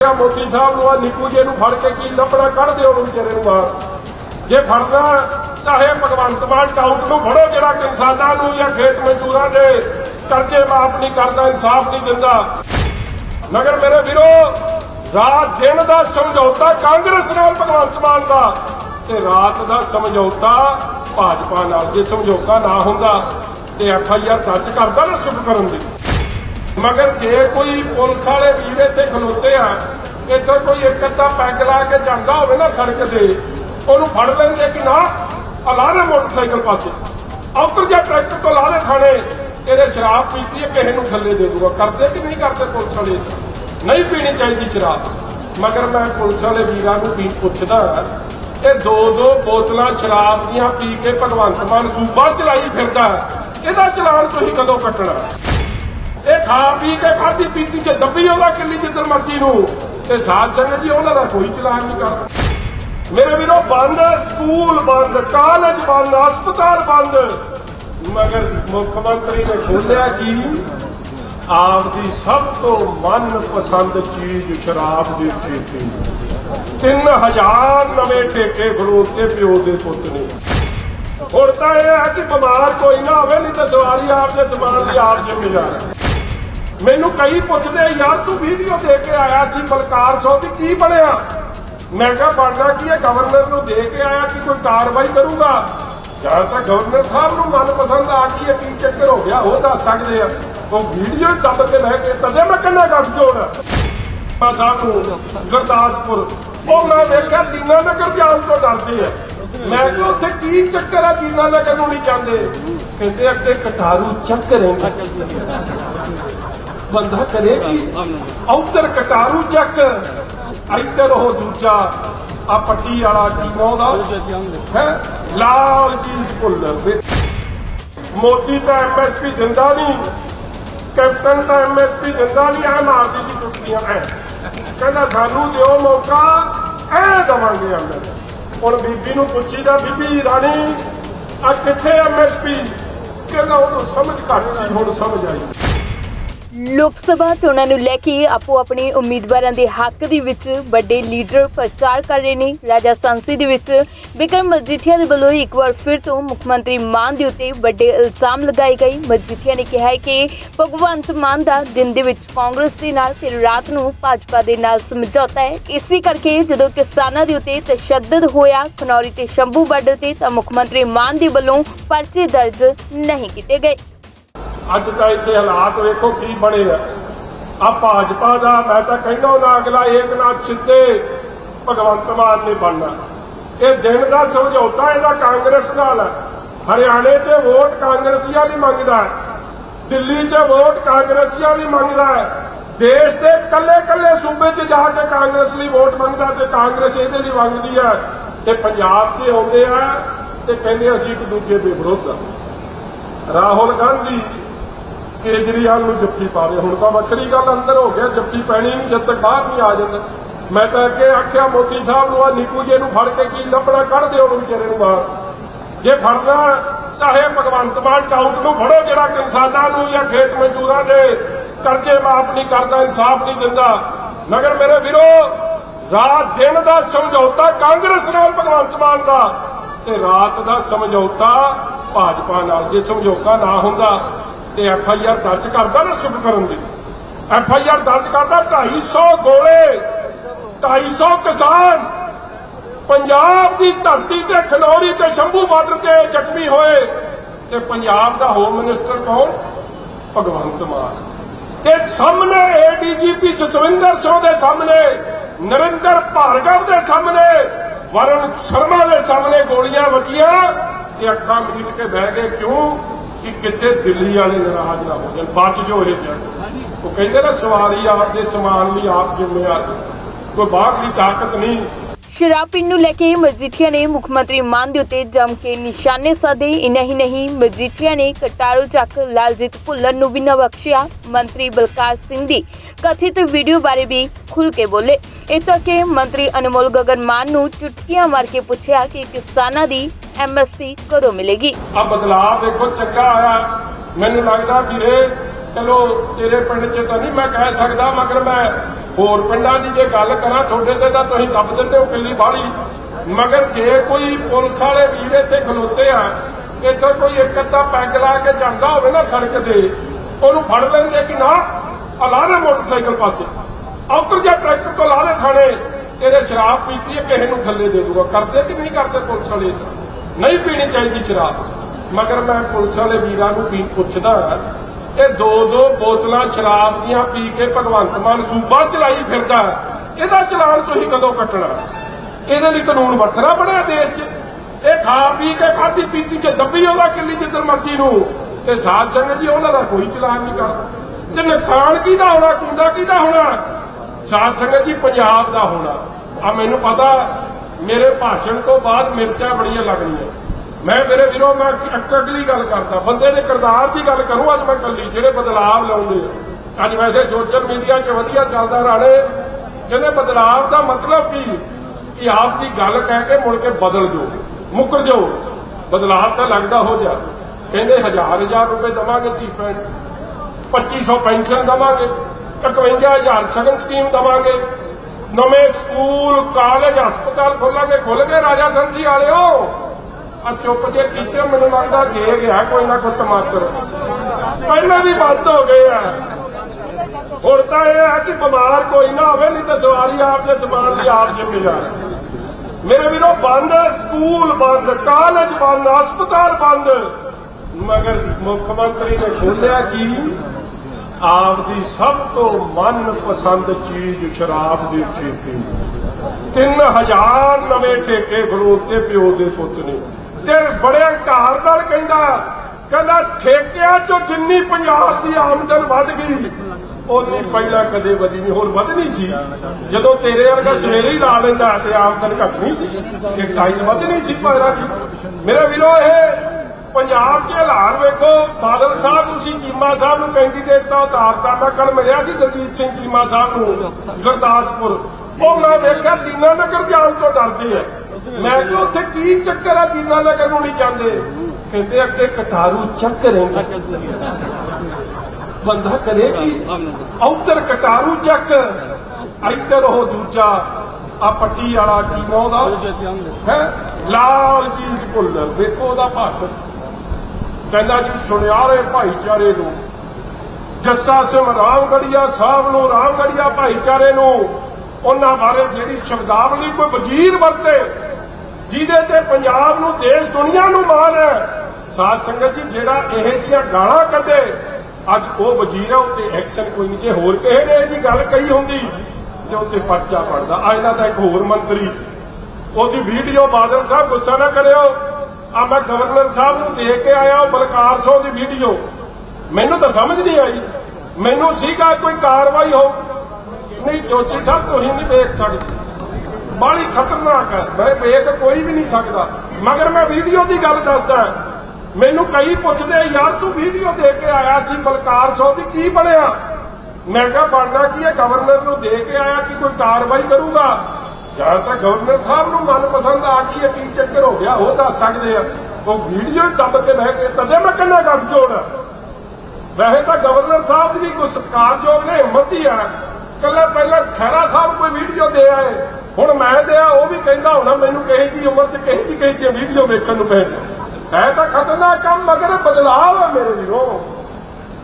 ਮੋਦੀ ਸਾਹਿਬ ਨੂੰ ਆ ਨਿੱਕੂ ਜੇ ਨੂੰ ਫੜ ਕੇ ਕੀ ਲੱਭਣਾ ਕੱਢ ਦਿਓ ਉਹਨੂੰ ਵਿਚਾਰੇ ਨੂੰ ਬਾਹਰ? ਜੇ ਫੜਨਾ ਚਾਹੇ ਭਗਵੰਤ ਮਾਨ ਟਾਊਟ ਨੂੰ ਫੜੋ ਜਿਹੜਾ ਕਿਸਾਨਾਂ ਨੂੰ ਜਾਂ ਖੇਤ ਮਜ਼ਦੂਰਾਂ ਦੇ ਕਰਜ਼ੇ ਮਾਫ ਨਹੀਂ ਕਰਦਾ, ਇਨਸਾਫ ਨਹੀਂ ਦਿੰਦਾ। ਮਗਰ ਮੇਰੇ ਵੀਰੋ, ਰਾਤ ਦਿਨ ਦਾ ਸਮਝੌਤਾ ਕਾਂਗਰਸ ਨਾਲ ਭਗਵੰਤ ਮਾਨ ਦਾ ਤੇ ਰਾਤ ਦਾ ਸਮਝੌਤਾ ਭਾਜਪਾ ਨਾਲ। ਜੇ ਸਮਝੌਤਾ ਨਾ ਹੁੰਦਾ, ਤੇ ਐਫ ਆਈ ਆਰ ਦਰਜ ਕਰਦਾ ਨਾ ਸੁਭ ਕਰਨ ਦੀ। ਮਗਰ ਜੇ ਕੋਈ ਪੁਲਿਸ ਵਾਲੇ ਵੀਰ ਇੱਥੇ ਖਲੋਤੇ ਆ, ਇੱਥੇ ਕੋਈ ਇੱਕ ਅੱਧਾ ਪੈਗ ਲਾ ਕੇ ਜਾਂਦਾ ਹੋਵੇ ਨਾ ਸੜਕ ਤੇ, ਉਹਨੂੰ ਫੜ ਲੈਂਦੇ ਕਿ ਨਾ? ਅਲਾ ਮੋਟਰਸਾਈਕਲ ਪਾਸੇ। ਔਕਰ ਜਾਂ ਟਰੈਕਟਰ ਤੋਂ ਲਾ ਦੇ ਥਾਣੇ। ਸ਼ਰਾਬ ਪੀਤੀ ਹੈ, ਕਿਸੇ ਨੂੰ ਥੱਲੇ ਦੇ ਦੂਗਾ। ਕਰਦੇ ਕਿ ਨਹੀਂ ਕਰਦੇ ਪੁਲਿਸ ਵਾਲੇ? ਨਹੀਂ ਪੀਣੀ ਚਾਹੀਦੀ ਸ਼ਰਾਬ। ਮਗਰ ਮੈਂ ਪੁਲਿਸ ਵਾਲੇ ਵੀਰਾਂ ਨੂੰ ਵੀ ਪੁੱਛਦਾ, ਇਹ ਦੋ ਦੋ ਬੋਤਲਾਂ ਸ਼ਰਾਬ ਦੀਆਂ ਪੀ ਕੇ ਭਗਵੰਤ ਮਾਨ ਸੂਬਾ ਚਲਾਈ ਫਿਰਦਾ। ਇਹਦਾ ਚਲਾਨ ਤੁਸੀਂ ਕਦੋਂ ਕੱਟਣਾ? ਖਾ ਪੀ ਕੇ ਖਾਦੀ ਪੀਤੀ ਚ ਦੱਬੀ ਉਹਦਾ ਕਿੱਲੀ ਜਿੱਧਰ ਮਰਜ਼ੀ ਨੂੰ। ਤੇ ਸਾਧ ਸੰਗਤ ਜੀ, ਉਹਨਾਂ ਦਾ ਕੋਈ ਚਲਾਨ ਨਹੀਂ ਕਰਦਾ। ਮੇਰੇ ਵੀਰੋ, ਬੰਦ ਸਕੂਲ ਬੰਦ, ਕਾਲਜ ਬੰਦ, ਹਸਪਤਾਲ ਬੰਦ। ਮਗਰ ਮੁੱਖ ਮੰਤਰੀ ਨੇ ਖੋਲਿਆ ਕੀ? ਆਪ ਦੀ ਸਭ ਤੋਂ ਮਨਪਸੰਦ ਚੀਜ਼ ਸ਼ਰਾਬ ਦੇ ਠੇਕੇ 3000 ਨਵੇਂ ਠੇਕੇ ਖਲੋਤੇ ਪਿਓ ਦੇ ਪੁੱਤ ਨੇ। ਹੁਣ ਤਾਂ ਇਹ ਹੈ ਕਿ ਬਿਮਾਰ ਕੋਈ ਨਾ ਹੋਵੇ, ਨਹੀਂ ਤਾਂ ਸਵਾਰੀ ਆਪ ਦੇ ਸਮਾਨ ਦੀ ਆਪ ਜ਼ਿੰਮੇਵਾਰ ਹੈ। ਮੈਨੂੰ ਕਈ ਪੁੱਛਦੇ ਯਾਰ ਤੂੰ ਵੀਡੀਓ ਦੇ ਕੇ ਆਇਆ ਸੀ ਬਲਕਾਰ ਸੋ ਕੀ ਬਣਿਆ? ਮੈਂ ਕਿਹਾ ਬਣਨਾ ਕੀ ਹੈ ਗਵਰਨਰ ਨੂੰ ਦੇ ਕੇ ਆਇਆ ਕਿ ਕੋਈ ਕਾਰਵਾਈ ਕਰੂਗਾ? ਜਾਂ ਤਾਂ ਗਵਰਨਰ ਸਾਹਿਬ ਨੂੰ ਮਨਪਸੰਦ ਆ ਗਈ ਹੈ ਕੀ ਚੱਕਰ ਹੋ ਗਿਆ? ਉਹ ਦੱਸ ਸਕਦੇ ਆ। ਉਹ ਵੀਡੀਓ ਦੱਬ ਕੇ ਬਹਿ ਕੇ ਤਦੇ ਮੈਂ ਕੰਨਾ ਗੱਠ ਜੋੜ ਮਾ ਸਾਹਿਬ ਨੂੰ ਗੁਰਦਾਸਪੁਰ। ਉਹ ਮੈਂ ਵੇਖਿਆ ਦੀਨਾ ਨਗਰ ਜਾਣ ਤੋਂ ਡਰਦੇ ਆ। ਮੈਂ ਕਿਹਾ, ਉੱਥੇ ਕੀ ਚੱਕਰ ਆ? ਦੀਨਾ ਨਗਰ ਨੂੰ ਨਹੀਂ ਜਾਂਦੇ। ਕਹਿੰਦੇ ਅੱਗੇ ਕਟਾਰੂ ਚੱਕਰ ਹੈ ਬੰਦਾ ਕਰੇ ਕੀ ਉਧਰ ਕਟਾਰੂ ਚੱਕ ਇੱਧਰ ਉਹ ਦੂਜਾ ਆ ਪੱਟੀ ਵਾਲਾ ਕੀ ਉਹਦਾ ਹੈ ਲਾਲ ਜੀ ਭੁੱਲਰ ਵੇ ਮੋਦੀ ਤਾਂ ਐਮਐਸਪੀ ਦਿੰਦਾ ਨਹੀਂ ਕੈਪਟਨ ਤਾਂ ਐਮਐਸਪੀ ਦਿੰਦਾ ਨਹੀਂ ਆ ਮਾਰਦੀ ਸੀ ਚੁੱਕੀਆਂ ਐ ਕਹਿੰਦਾ ਸਾਨੂੰ ਦਿਓ ਮੌਕਾ ਐ ਦਵਾਂਗੇ ਐਮਐਸਪੀ ਹੁਣ ਬੀਬੀ ਨੂੰ ਪੁੱਛੀਦਾ ਬੀਬੀ ਰਾਣੀ ਆ ਕਿੱਥੇ ਐਮਐਸਪੀ ਕਹਿੰਦਾ ਉਹਨੂੰ ਸਮਝ ਘੱਟ ਸੀ ਹੁਣ ਸਮਝ ਆਈ ਲੋਕ ਸਭਾ ਚੋਣਾਂ ਨੂੰ ਲੈ ਕੇ ਆਪੋ ਆਪਣੇ ਉਮੀਦਵਾਰਾਂ ਦੇ ਹੱਕ ਦੇ ਵਿੱਚ ਵੱਡੇ ਲੀਡਰ ਪ੍ਰਚਾਰ ਕਰ ਰਹੇ ਨੇ। ਰਾਜਾ ਸੰਸਦੀ ਦੇ ਵਿੱਚ ਬਿਕਰਮ ਮਜੀਠੀਆ ਦੇ ਵੱਲੋਂ ਇੱਕ ਵਾਰ ਫਿਰ ਤੋਂ ਮੁੱਖ ਮੰਤਰੀ ਮਾਨ ਦੇ ਉੱਤੇ ਵੱਡੇ ਇਲਜ਼ਾਮ ਲਗਾਏ ਗਏ। ਮਜੀਠੀਆ ਨੇ ਕਿਹਾ ਹੈ ਕਿ ਭਗਵੰਤ ਮਾਨ ਦਾ ਦਿਨ ਦੇ ਵਿੱਚ ਕਾਂਗਰਸ ਦੇ ਨਾਲ ਫਿਰ ਰਾਤ ਨੂੰ ਭਾਜਪਾ ਦੇ ਨਾਲ ਸਮਝੌਤਾ ਹੈ। ਇਸੇ ਕਰਕੇ ਜਦੋਂ ਕਿਸਾਨਾਂ ਦੇ ਉੱਤੇ ਤਸ਼ੱਦਦ ਹੋਇਆ, ਖਨੌਰੀ ਤੇ ਸ਼ੰਭੂ ਬਾਰਡਰ ਤੇ ਤਾਂ ਮੁੱਖ ਮੰਤਰੀ ਮਾਨ ਦੇ ਵੱਲੋਂ ਪਰਚੇ ਦਰਜ ਨਹੀਂ ਕੀਤੇ ਗਏ। ਅੱਜ ਤਾਂ ਇੱਥੇ ਹਾਲਾਤ ਵੇਖੋ ਕੀ ਬਣੇ ਆ। ਆ ਭਾਜਪਾ ਦਾ, ਮੈਂ ਤਾਂ ਕਹਿੰਦਾ ਨਾ ਅਗਲਾ ਏਕਨਾਥ ਸਿੱਧੇ ਭਗਵੰਤ ਮਾਨ ਨੇ ਬਣਨਾ। ਇਹ ਦਿਨ ਦਾ ਸਮਝੌਤਾ ਇਹਦਾ ਕਾਂਗਰਸ ਨਾਲ ਹੈ ਹਰਿਆਣੇ 'ਚ ਵੋਟ ਕਾਂਗਰਸੀਆਂ ਲਈ ਮੰਗਦਾ ਦਿੱਲੀ 'ਚ ਵੋਟ ਕਾਂਗਰਸੀਆਂ ਲਈ ਮੰਗਦਾ ਦੇਸ਼ ਦੇ ਕੱਲੇ-ਕੱਲੇ ਸੂਬੇ 'ਚ ਜਾ ਕੇ ਕਾਂਗਰਸ ਲਈ ਵੋਟ ਮੰਗਦਾ ਤੇ ਕਾਂਗਰਸ ਇਹਦੇ ਲਈ ਮੰਗਦੀ ਹੈ। ਤੇ ਪੰਜਾਬ 'ਚ ਆਉਂਦੇ ਆ ਤੇ ਕਹਿੰਦੇ ਅਸੀਂ ਇੱਕ ਦੂਜੇ ਦੇ ਵਿਰੁੱਧ ਰਾਹੁਲ ਗਾਂਧੀ ਕੇਜਰੀਵਾਲ ਨੂੰ ਜੱਫੀ ਪਾਵੇ ਹੁਣ ਤਾਂ ਵੱਖਰੀ ਗੱਲ, ਅੰਦਰ ਹੋ ਗਿਆ, ਜੱਫੀ ਪੈਣੀ ਨਹੀਂ, ਜਦ ਤੱਕ ਬਾਹਰ ਨਹੀਂ ਆ ਜਾਂਦਾ। ਮੈਂ ਤਾਂ ਅੱਗੇ ਆਖਿਆ, ਮੋਦੀ ਸਾਹਿਬ ਨੂੰ ਆ ਨਿੱਕੂ ਜੇ ਨੂੰ ਫੜ ਕੇ ਕੀ ਲੱਭਣਾ, ਕੱਢ ਦਿਓ ਉਹਨੂੰ ਵਿਚਾਰੇ ਨੂੰ ਬਾਹਰ। ਜੇ ਫੜਨਾ ਚਾਹੇ ਭਗਵੰਤ ਮਾਨ ਟਾਊਟ ਨੂੰ ਫੜੋ, ਜਿਹੜਾ ਕਿਸਾਨਾਂ ਨੂੰ ਜਾਂ ਖੇਤ ਮਜ਼ਦੂਰਾਂ ਦੇ ਕਰਜ਼ੇ ਮਾਫ ਨਹੀਂ ਕਰਦਾ, ਇਨਸਾਫ ਨਹੀਂ ਦਿੰਦਾ। ਮਗਰ ਮੇਰੇ ਵੀਰੋ, ਰਾਤ ਦਿਨ ਦਾ ਸਮਝੌਤਾ ਕਾਂਗਰਸ ਨਾਲ ਭਗਵੰਤ ਮਾਨ ਦਾ, ਤੇ ਰਾਤ ਦਾ ਸਮਝੌਤਾ ਭਾਜਪਾ ਨਾਲ, ਜੇ ਸਮਝੌਤਾ ਨਾ ਹੁੰਦਾ ਤੇ ਐਫ ਆਈ ਆਰ ਦਰਜ ਕਰਦਾ ਨਾ ਸੁਭ ਕਰਨ ਦੀ। ਐਫ ਆਈ ਆਰ ਦਰਜ ਕਰਦਾ 250 ਗੋਲੇ 250 ਕਿਸਾਨ। ਪੰਜਾਬ ਦੀ ਧਰਤੀ ਤੇ ਖਨੌਰੀ ਤੇ ਸ਼ੰਭੂ ਬਾਰਡਰ ਤੇ ਜ਼ਖਮੀ ਹੋਏ ਤੇ ਪੰਜਾਬ ਦਾ ਹੋਮ ਮਿਨਿਸਟਰ ਕੌਣ? ਭਗਵੰਤ ਮਾਨ। ਤੇ ਸਾਹਮਣੇ ਏਡੀਜੀਪੀ ਜਸਵਿੰਦਰ ਸਿੰਘ ਦੇ ਸਾਹਮਣੇ, ਨਰਿੰਦਰ ਭਾਰਗਵ ਦੇ ਸਾਹਮਣੇ, ਵਰੁਣ ਸ਼ਰਮਾ ਦੇ ਸਾਹਮਣੇ ਗੋਲੀਆਂ ਵੱਜੀਆਂ ਤੇ ਅੱਖਾਂ ਮੀਟ ਕੇ ਬਹਿ ਗਏ। ਕਿਉਂ? ਕਿ ਕਿਤੇ ਦਿੱਲੀ ਵਾਲੇ ਨਾਰਾਜ਼ ਨਾ ਹੋ ਜਾਣ ਬਚ ਜੋ ਇਹ ਜੱਟ ਉਹ ਕਹਿੰਦੇ ਨਾ ਸਵਾਰੀ ਆਪ ਦੇ ਸਮਾਨ ਲਈ ਆਪ ਜ਼ਿੰਮੇਵਾਰ ਕੋਈ ਬਾਹਰਲੀ ਤਾਕਤ ਨਹੀਂ। ਸ਼ਰਾਬ ਪੀਣ ਨੂੰ ਲੈ ਕੇ ਮਜੀਠੀਆ ਨੇ ਮੁੱਖ ਮੰਤਰੀ ਮਾਨ ਦੇ ਉੱਤੇ ਜੰਮ ਕੇ ਨਿਸ਼ਾਨੇ ਸਾਧੇ। ਇੰਨਾ ਹੀ ਨਹੀਂ, ਮਜੀਠੀਆ ਨੇ ਕਟਾਰੂ ਚੱਕ ਲਾਲਜੀਤ ਭੁੱਲਰ ਨੂੰ ਵੀ ਨਾ ਬਖਸ਼ਿਆ। ਮੰਤਰੀ ਬਲਕਾਰ ਸਿੰਘ ਦੀ ਕਥਿਤ ਵੀਡੀਓ ਬਾਰੇ ਵੀ ਖੁੱਲ ਕੇ ਬੋਲੇ। ਇੱਥੋਂ ਕਿ ਮੰਤਰੀ ਅਨਮੋਲ ਗਗਨ ਮਾਨ ਨੂੰ ਚੁਟਕੀਆਂ ਮਾਰ ਕੇ ਪੁੱਛਿਆ ਕਿ ਕਿਸਾਨਾਂ ਦੀ ਐਮਐਸਪੀ ਕਦੋਂ ਮਿਲੇਗੀ। ਆ ਬਦਲਾਅ ਦੇਖੋ ਚੰਗਾ ਆਇਆ। ਮੈਨੂੰ ਲੱਗਦਾ ਵੀਰੇ, ਚਲੋ ਤੇਰੇ ਪਿੰਡ 'ਚ ਤਾਂ ਨਹੀਂ ਮੈਂ ਕਹਿ ਸਕਦਾ, ਮਗਰ ਮੈਂ ਹੋਰ ਪਿੰਡਾਂ ਦੀ ਜੇ ਗੱਲ ਕਰਾਂ, ਤੁਹਾਡੇ ਤੇ ਤਾਂ ਤੁਸੀਂ ਦੱਬ ਦਿੰਦੇ ਹੋ ਕਿੱਲੀ ਬਾਲੀ। ਮਗਰ ਜੇ ਕੋਈ ਪੁਲਿਸ ਵਾਲੇ ਵੀਰ ਇੱਥੇ ਖਲੋਤੇ ਆ, ਇੱਥੇ ਕੋਈ ਇੱਕ ਅੱਧਾ ਪੈਗ ਲਾ ਕੇ ਜਾਂਦਾ ਹੋਵੇ ਨਾ ਸੜਕ ਤੇ, ਉਹਨੂੰ ਫੜ ਲੈਂਦੇ ਕਿ ਨਾ, ਆ ਦੇ ਮੋਟਰਸਾਈਕਲ ਪਾਸੇ। ਔਕਰ ਜਾਂ ਟਰੈਕਟਰ ਤੋਂ ਲਾ ਦੇ ਥਾਣੇ, ਤੇਰੇ ਸ਼ਰਾਬ ਪੀਤੀ ਹੈ, ਕਿਸੇ ਨੂੰ ਥੱਲੇ ਦੇ ਦੂਗਾ। ਕਰਦੇ ਕਿ ਨਹੀਂ ਕਰਦੇ ਪੁਲਿਸ ਵਾਲੇ? ਨਹੀਂ ਪੀਣੀ ਚਾਹੀਦੀ ਸ਼ਰਾਬ। ਮਗਰ ਮੈਂ ਪੁਲਿਸ ਵਾਲੇ ਵੀਰਾਂ ਨੂੰ ਵੀ ਪੁੱਛਦਾ ਇਹ ਦੋ ਦੋ ਬੋਤਲਾਂ ਸ਼ਰਾਬ ਦੀਆਂ ਪੀ ਕੇ ਭਗਵੰਤ ਮਾਨ ਸੂਬਾ ਚਲਾਈ ਫਿਰਦਾ ਇਹਦਾ ਚਲਾਨ ਤੁਸੀਂ ਕਦੋਂ ਕੱਟਣਾ? ਇਹਦੇ ਲਈ ਕਾਨੂੰਨ ਵੱਖਰਾ ਬਣਿਆ ਦੇਸ਼ 'ਚ। ਇਹ ਖਾ ਪੀ ਕੇ ਖਾਦੀ ਪੀਤੀ 'ਚ ਦੱਬੀ ਉਹਦਾ ਕਿੱਲੀ ਜਿੱਧਰ ਮਰਜ਼ੀ ਨੂੰ। ਤੇ ਸਾਧ ਸੰਗਤ ਜੀ, ਉਹਨਾਂ ਦਾ ਕੋਈ ਚਲਾਨ ਨਹੀਂ ਕਰਦਾ। ਤੇ ਨੁਕਸਾਨ ਕਿਹਦਾ ਹੋਣਾ ਕੁੰਡਾ ਕਿਹਦਾ ਹੋਣਾ? ਸਾਧ ਸੰਗਤ ਜੀ, ਪੰਜਾਬ ਦਾ ਹੋਣਾ। ਆ ਮੈਨੂੰ ਪਤਾ, ਮੇਰੇ ਭਾਸ਼ਣ ਤੋਂ ਬਾਅਦ ਮਿਰਚਾਂ ਬੜੀਆਂ ਲੱਗਣੀਆਂ। ਮੈਂ ਮੇਰੇ ਵੀਰੋ, ਮੈਂ ਅਗਲੀ ਗੱਲ ਕਰਦਾ। ਬੰਦੇ ਦੇ ਕਿਰਦਾਰ ਦੀ ਗੱਲ ਕਰੂੰ, ਅੱਜ ਮੈਂ ਕੱਲੀ ਜਿਹੜੇ ਬਦਲਾਵ ਲਾਉਂਦੇ ਆ। ਅੱਜ ਵੈਸੇ ਸੋਸ਼ਲ ਮੀਡੀਆ 'ਚ ਵਧੀਆ ਚੱਲਦਾ ਰਾਣੇ, ਜਿਹਨੇ ਬਦਲਾਵ ਦਾ ਮਤਲਬ ਕੀ? ਕਿ ਆਪ ਦੀ ਗੱਲ ਕਹਿ ਕੇ ਮੁੜ ਕੇ ਬਦਲ ਜਾਓ ਮੁੱਕਰ ਜਾਓ। ਬਦਲਾਵ ਤਾਂ ਲੱਗਦਾ ਹੋ ਜਾ। ਕਹਿੰਦੇ ਹਜ਼ਾਰ ਹਜ਼ਾਰ ਰੁਪਏ ਦਵਾਂਗੇ ਧੀ ਭੈਣ 2500 ਪੈਨਸ਼ਨ ਦਵਾਂਗੇ। 51000 ਸ਼ਗਨ ਸਕੀਮ ਦਵਾਂਗੇ। ਨਵੇਂ ਸਕੂਲ ਕਾਲਜ ਹਸਪਤਾਲ ਖੋਲਾਂਗੇ। ਖੁੱਲ ਗਏ ਰਾਜਾ ਸੰਸੀ ਵਾਲਿਓ। ਆ ਚੁੱਪ ਜੇ ਕੀਤੇ, ਮੈਨੂੰ ਲੱਗਦਾ ਦੇ ਗਿਆ ਕੋਈ ਨਾ ਕੋਈ ਟਮਾਟਰ ਪਹਿਲਾਂ ਵੀ ਬੰਦ ਹੋ ਗਏ ਆ। ਹੁਣ ਤਾਂ ਇਹ ਹੈ ਕਿ ਬਿਮਾਰ ਕੋਈ ਨਾ ਹੋਵੇ, ਨਹੀਂ ਤਾਂ ਸਵਾਰੀ ਆਪ ਦੇ ਸਮਾਨ ਦੀ ਆਪ ਜ਼ਿੰਮੇਵਾਰ ਮੇਰੇ ਵੀਰੋ, ਬੰਦ, ਸਕੂਲ ਬੰਦ, ਕਾਲਜ ਬੰਦ, ਹਸਪਤਾਲ ਬੰਦ। ਮਗਰ ਮੁੱਖ ਮੰਤਰੀ ਨੇ ਖੋਲਿਆ ਕਿ? ਆਪ ਦੀ ਸਭ ਤੋਂ ਮਨਪਸੰਦ ਚੀਜ਼ ਸ਼ਰਾਬ ਦੇ ਠੇਕੇ। 3000 ਨਵੇਂ ਠੇਕੇ ਖਲੋਤੇ ਪਿਓ ਦੇ ਪੁੱਤ ਨੇ। ਤੇ ਬੜੇ ਹੰਕਾਰ ਨਾਲ ਕਹਿੰਦਾ ਕਹਿੰਦਾ ਠੇਕਿਆਂ ਚੋਂ ਜਿੰਨੀ ਪੰਜਾਬ ਦੀ ਆਮਦਨ ਵੱਧ ਗਈ ਉਨੀ ਪਹਿਲਾਂ ਕਦੇ ਵਧੀ ਨਹੀਂ ਹੋਰ ਵਧਣੀ ਸੀ। ਜਦੋਂ ਤੇਰੇ ਵਰਗਾ ਸਵੇਰੇ ਹੀ ਲਾ ਲੈਂਦਾ ਤੇ ਆਮਦਨ ਘਟਣੀ ਸੀ ਐਕਸਾਈਜ਼ ਵਧਣੀ ਸੀ ਪੈਰਾਂ ਦੀ ਮੇਰੇ ਵੀਰੋ, ਇਹ ਪੰਜਾਬ 'ਚ ਹਾਲਾਤ ਵੇਖੋ, ਬਾਦਲ ਸਾਹਿਬ ਤੁਸੀਂ ਚੀਮਾ ਸਾਹਿਬ ਨੂੰ ਕੈਂਡੀਡੇਟ ਦਾ ਉਤਾਰਤਾ ਮੈਂ ਕੱਲ ਮਿਲਿਆ ਸੀ, ਦਲਜੀਤ ਸਿੰਘ ਚੀਮਾ ਸਾਹਿਬ ਨੂੰ, ਗੁਰਦਾਸਪੁਰ। ਉਹ ਮੈਂ ਵੇਖਿਆ, ਦੀਨਾ ਨਗਰ ਜਾਣ ਤੋਂ ਡਰਦੇ ਆ। ਮੈਂ ਕਿ ਉੱਥੇ ਕੀ ਚੱਕਰ ਆ? ਦੀਨਾ ਨਗਰ ਨੂੰ ਨਹੀਂ ਜਾਂਦੇ। ਕਹਿੰਦੇ ਅੱਗੇ ਕਟਾਰੂ ਚੱਕਰ ਹੈ ਬੰਦਾ ਕਰੇਗੀ ਉਧਰ ਕਟਾਰੂ ਚੱਕ, ਇੱਧਰ ਉਹ ਦੂਜਾ, ਆ ਪੱਟੀ ਵਾਲਾ ਕੀ ਨਾਂ ਉਹਦਾ ਹੈ? ਲਾਲ ਜੀ ਭੁੱਲਰ ਵੇਖੋ ਉਹਦਾ ਭਾਸ਼ਣ। ਕਹਿੰਦਾ ਜੀ, ਸੁਣਿਆਰੇ ਭਾਈਚਾਰੇ ਨੂੰ, ਜੱਸਾ ਸਿੰਘ ਰਾਮਗੜੀਆ ਸਾਹਿਬ ਨੂੰ, ਰਾਮਗੜੀਆ ਭਾਈਚਾਰੇ ਨੂੰ, ਉਹਨਾਂ ਬਾਰੇ ਜਿਹੜੀ ਸ਼ਬਦਾਵਲੀ ਕੋਈ ਵਜ਼ੀਰ ਵਰਤੇ ਜਿਹਦੇ ਤੇ ਪੰਜਾਬ ਨੂੰ, ਦੇਸ਼, ਦੁਨੀਆ ਨੂੰ ਮਾਣ ਹੈ। ਸਾਧ ਸੰਗਤ ਜੀ, ਜਿਹੜਾ ਇਹ ਜੀਆਂ ਗਾਲਾਂ ਕੱਢੇ, ਅੱਜ ਉਹ ਵਜ਼ੀਰ ਆ, ਉੱਤੇ ਐਕਸ਼ਨ ਕੋਈ ਨਹੀਂ। ਜੇ ਹੋਰ ਕਿਸੇ ਨੇ ਇਹ ਜੀ ਗੱਲ ਕਹੀ ਹੁੰਦੀ, ਤੇ ਉੱਤੇ ਪਰਚਾ ਪੜਦਾ। ਆ ਇਹਨਾਂ ਦਾ ਇੱਕ ਹੋਰ ਮੰਤਰੀ। ਉਹਦੀ ਵੀਡੀਓ ਬਾਦਲ ਸਾਹਿਬ ਗੁੱਸਾ ਨਾ ਕਰਿਓ। ਆ ਮੈਂ ਗਵਰਨਰ ਸਾਹਿਬ ਨੂੰ ਦੇ ਕੇ ਆਇਆ, ਉਹ ਬਲਕਾਰ ਸਿੰਘ ਦੀ ਵੀਡੀਓ। ਮੈਨੂੰ ਤਾਂ ਸਮਝ ਨਹੀਂ ਆਈ। ਮੈਨੂੰ ਸੀਗਾ ਕੋਈ ਕਾਰਵਾਈ ਹੋ ਨਹੀਂ, ਜੋਸ਼ੀ ਸਾਹਿਬ, ਤੁਸੀਂ ਨਹੀਂ ਦੇਖ ਸਕਦੇ। ਬਾਲੀ ਖਤਰਨਾਕ ਹੈ। ਮੈਂ ਵੇਖ ਕੋਈ ਵੀ ਨਹੀਂ ਸਕਦਾ। ਮਗਰ ਮੈਂ ਵੀਡੀਓ ਦੀ ਗੱਲ ਦੱਸਦਾ ਮੈਨੂੰ ਕਈ ਪੁੱਛਦੇ ਯਾਰ ਤੂੰ ਵੀਡੀਓ ਦੇ ਕੇ ਆਇਆ ਸੀ, ਬਲਕਾਰ ਸਿੰਘ ਕੀ ਬਣਿਆ? ਮੈਂ ਕਿਹਾ, ਬਣਨਾ ਕੀ ਹੈ? ਗਵਰਨਰ ਨੂੰ ਦੇ ਕੇ ਆਇਆ ਕਿ ਕੋਈ ਕਾਰਵਾਈ ਕਰੂਗਾ? ਜਾਂ ਤਾਂ ਗਵਰਨਰ ਸਾਹਿਬ ਨੂੰ ਮਨਪਸੰਦ ਆ ਗਈ ਕੀ ਚੱਕਰ ਹੋ ਗਿਆ, ਉਹ ਦੱਸ ਸਕਦੇ ਆ। ਉਹ ਵੀਡੀਓ ਦੱਬ ਕੇ ਬਹਿ ਕੇ ਤਦੇ ਮੈਂ ਕਹਿੰਦਾ ਗੱਠ ਜੋੜ ਵੈਸੇ ਤਾਂ ਗਵਰਨਰ ਸਾਹਿਬ ਦੀ ਵੀ ਕੋਈ ਸਤਿਕਾਰਯੋਗ ਨੇ ਹਿੰਮਤ ਹੀ ਆ। ਕੱਲਾ ਪਹਿਲਾਂ ਖੈਰਾ ਸਾਹਿਬ ਕੋਈ ਵੀਡੀਓ ਦੇ ਆਏ। ਹੁਣ ਮੈਂ ਤੇ ਆ, ਉਹ ਵੀ ਕਹਿੰਦਾ ਹੋਣਾ ਮੈਨੂੰ ਕਹੇ ਜੀ ਉਮਰ ਚ ਕਹੇ ਜੀ ਕਹੇ ਜੀ ਵੀਡੀਓ ਵੇਖਣ ਨੂੰ ਪੈਣੀ ਹੈ ਤਾਂ ਖਤਰਨਾਕ ਕੰਮ, ਮਗਰ ਬਦਲਾਵ ਹੈ ਮੇਰੇ ਵੀਰੋ।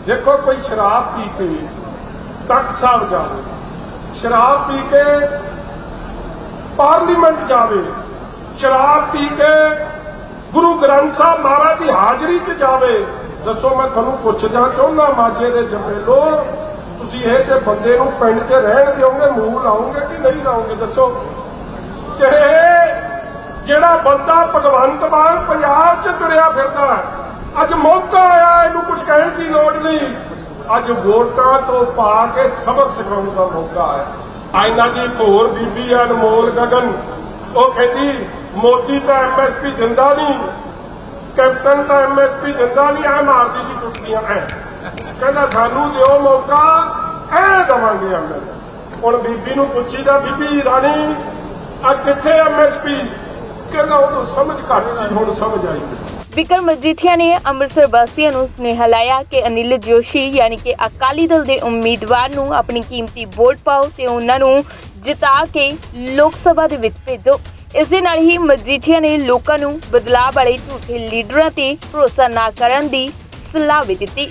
ਦੇਖੋ ਕੋਈ ਸ਼ਰਾਬ ਪੀ ਕੇ ਤਖਤ ਸਾਹਿਬ ਜਾਵੇ, ਸ਼ਰਾਬ ਪੀ ਕੇ ਪਾਰਲੀਮੈਂਟ ਜਾਵੇ, ਸ਼ਰਾਬ ਪੀ ਕੇ ਗੁਰੂ ਗ੍ਰੰਥ ਸਾਹਿਬ ਮਹਾਰਾਜ ਦੀ ਹਾਜ਼ਰੀ 'ਚ ਜਾਵੇ। ਦੱਸੋ ਮੈਂ ਤੁਹਾਨੂੰ ਪੁੱਛਦਾ ਚਾਹੁੰਦਾ ਮਾਝੇ ਦੇ ਜੰਮੇਲੋ ਤੁਸੀਂ ਇਹ ਜੇ ਬੰਦੇ ਨੂੰ ਪਿੰਡ 'ਚ ਰਹਿਣ ਦਿਓਗੇ, ਮੂੰਹ ਲਾਓਗੇ ਕਿ ਨਹੀਂ ਲਾਉਂਗੇ ਦੱਸੋ? ਕਿ ਇਹ ਜਿਹੜਾ ਬੰਦਾ ਭਗਵੰਤ ਮਾਨ ਪੰਜਾਬ 'ਚ ਤੁਰਿਆ ਫਿਰਦਾ ਅੱਜ ਮੌਕਾ ਆਇਆ, ਇਹਨੂੰ ਕੁਝ ਕਹਿਣ ਦੀ ਲੋੜ ਨਹੀਂ। ਅੱਜ ਵੋਟਾਂ ਤੋਂ ਪਾ ਕੇ ਸਬਕ ਸਿਖਾਉਣ ਦਾ ਮੌਕਾ ਆਇਆ। ਆ ਇਹਨਾਂ ਦੀ ਘੋਰ ਬੀਬੀ ਆ, ਅਨਮੋਲ ਗਗਨ। ਉਹ ਕਹਿੰਦੀ, ਮੋਦੀ ਤਾਂ ਐਮਐਸਪੀ ਦਿੰਦਾ ਨਹੀਂ, ਕੈਪਟਨ ਤਾਂ ਐਮਐਸਪੀ ਦਿੰਦਾ ਨਹੀਂ ਆ ਮਾਰਦੀ ਸੀ ਚੁਟਕੀਆਂ ਐ। ਕਹਿੰਦਾ ਸਾਨੂੰ ਦਿਓ ਮੌਕਾ, ਐ ਦਵਾਂਗੇ ਐਮਐਸਪੀ ਹੁਣ ਬੀਬੀ ਨੂੰ ਪੁੱਛੀਦਾ, ਬੀਬੀ ਰਾਣੀ ਆ ਕਿੱਥੇ ਐਮਐਸਪੀ ਕਹਿੰਦਾ ਉਦੋਂ ਸਮਝ ਘੱਟ ਸੀ, ਹੁਣ ਸਮਝ ਆਈ। ਵਿਕਰਮ ਮਜੀਠੀਆ ਨੇ ਅੰਮ੍ਰਿਤਸਰ ਵਾਸੀਆਂ ਨੂੰ ਸੁਨੇਹਾ ਲਾਇਆ ਕਿ ਅਨਿਲ ਜੋਸ਼ੀ ਯਾਨੀ ਕਿ ਅਕਾਲੀ ਦਲ ਦੇ ਉਮੀਦਵਾਰ ਨੂੰ ਆਪਣੀ ਕੀਮਤੀ ਵੋਟ ਪਾਓ ਤੇ ਉਹਨਾਂ ਨੂੰ ਜਿਤਾ ਕੇ ਲੋਕ ਸਭਾ ਦੇ ਵਿੱਚ ਭੇਜੋ। ਇਸ ਦੇ ਨਾਲ ਹੀ ਮਜੀਠੀਆ ਨੇ ਲੋਕਾਂ ਨੂੰ ਬਦਲਾਅ ਵਾਲੇ ਝੂਠੇ ਲੀਡਰਾਂ ਤੇ ਭਰੋਸਾ ਨਾ ਕਰਨ ਦੀ ਸਲਾਹ ਵੀ ਦਿੱਤੀ।